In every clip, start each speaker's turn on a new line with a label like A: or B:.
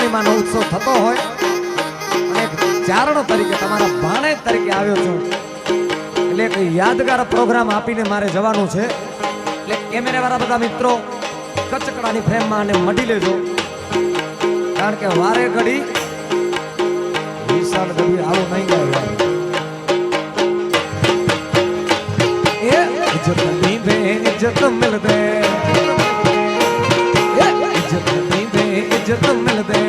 A: પૂર્ણિમાનો ઉત્સવ થતો હોય, અને એક ચારણ તરીકે તમારા ભાણે તરીકે આવ્યો છું. એટલે એક યાદગાર પ્રોગ્રામ આપીને મારે જવાનું છે. એટલે કેમેરાવાળા બધા મિત્રો, કચકડાની ફ્રેમમાં અને મઢી લેજો. કારણ કે વારે ઘડી વિશાળ ઘડી આવો નહીં ગાય. એ, ઇજ્જત નીંદે ઇજ્જત મિલદે એ ઇજ્જત મિલદે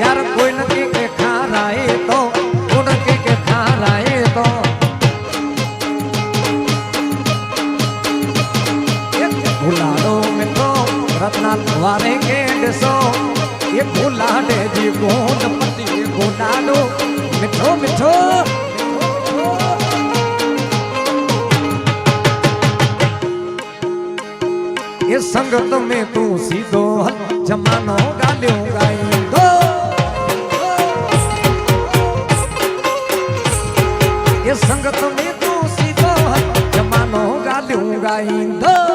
A: યાર કોઈ નથી કે ખારાએ તો કોઈ કે કે ખારાએ તો. ભૂલાડો મિત્રો રત્ના વારે કે ડસો એ ભૂલાડે જી એ સંગત में તું સીધો જમાનો ગાલ્યો ગાઈ દો એ સંગત में તું સીધો જમાનો ગાલ્યો ગાઈ દો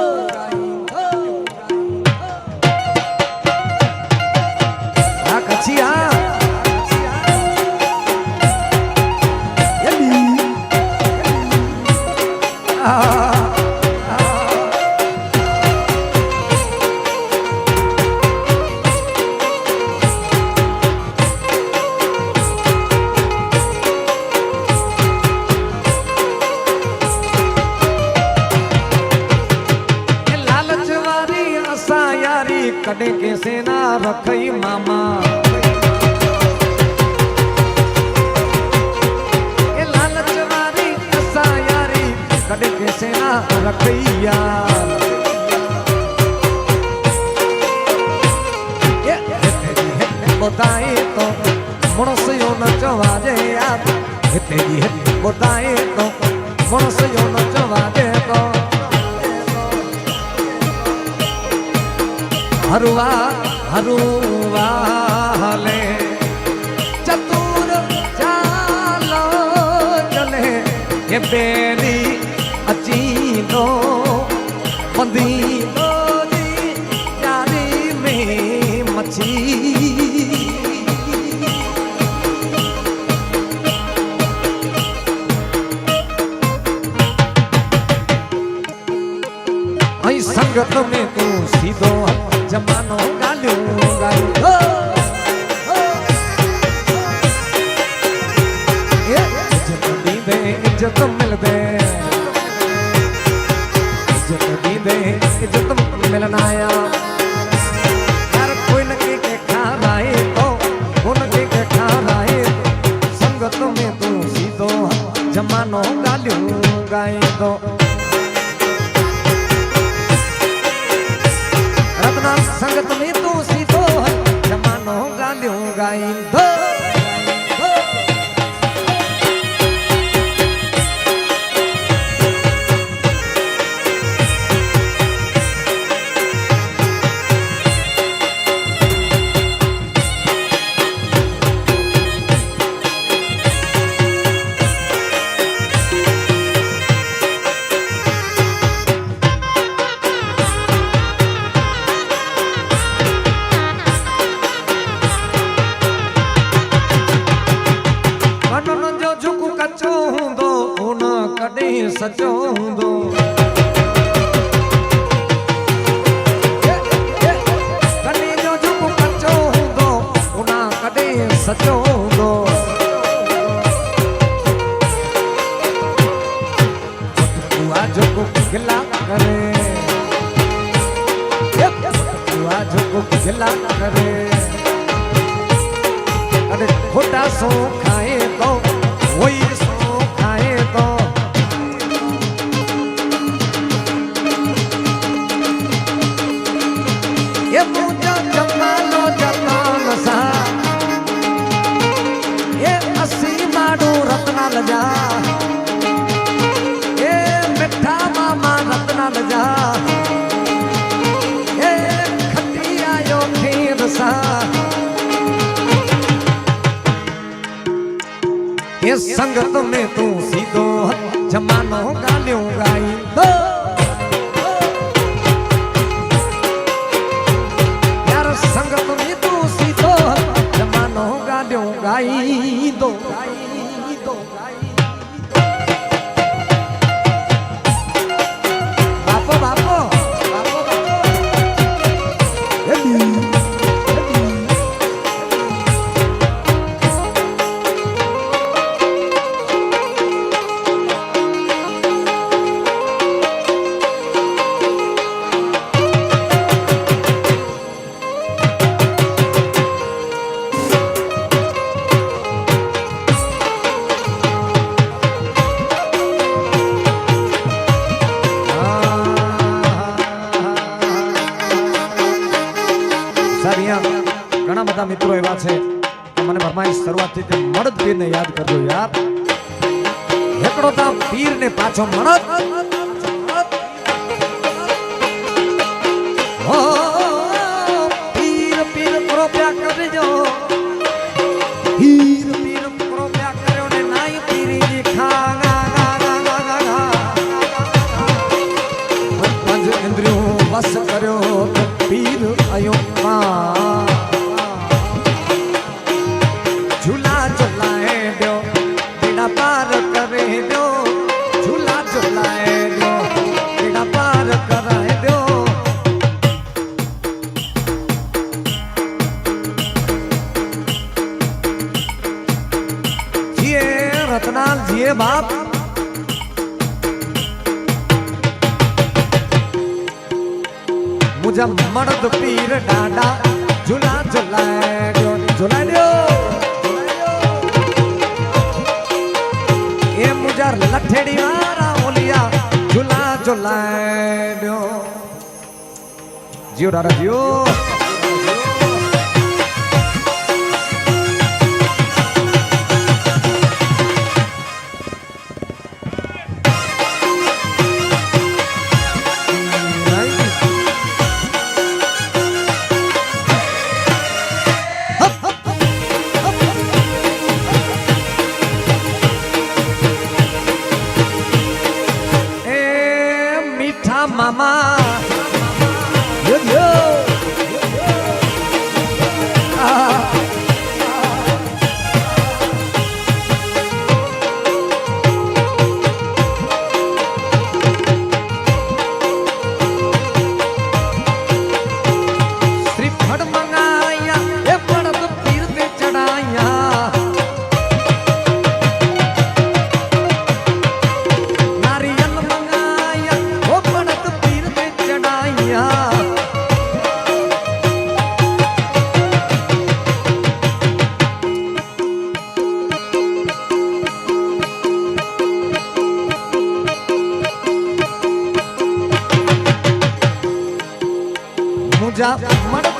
A: રખૈયા બતાએ તો મણસયો નચવા દે યાર હે તેરી હે બતાએ તો મણસયો નચવા દે તો હરવા હરવા હલે ચતુર ચાલો ચલે એ બેરી અહીં સંગત મેં તું સીધો જમાનો ગાલ્યો ગાય. ઇજ્જત દીધે ઇજ્જત i'm crying. कोई सचो हूंदो कॾहिं जो जुग कचो हूंदो उन कॾहिं सचो हूंदो जुग गिला करे जुग गिला करे अरे खोटा सो खाए तो वही સંગત મેં તું સીધો જમાનો ગાલ્યો ગાઈ દો. યાર સંગત ને સીધો જમાનો ગાલ્યો ગાઈ દો. ગાઈ દો ગાઈ આવવાથી તે મળદ પીરને યાદ કરજો યાર. એકડો તા પીરને પાછો મળદ હો રે બાપ. મુજા મરદ પીર ડાડા ઝુલા ઝુલાડ્યો ઝુલાડ્યો એ મુજા લઠેડી વાળા ઓલિયા ઝુલા ઝુલાડ્યો જીઓ દાદા, જીઓ. હું જા મને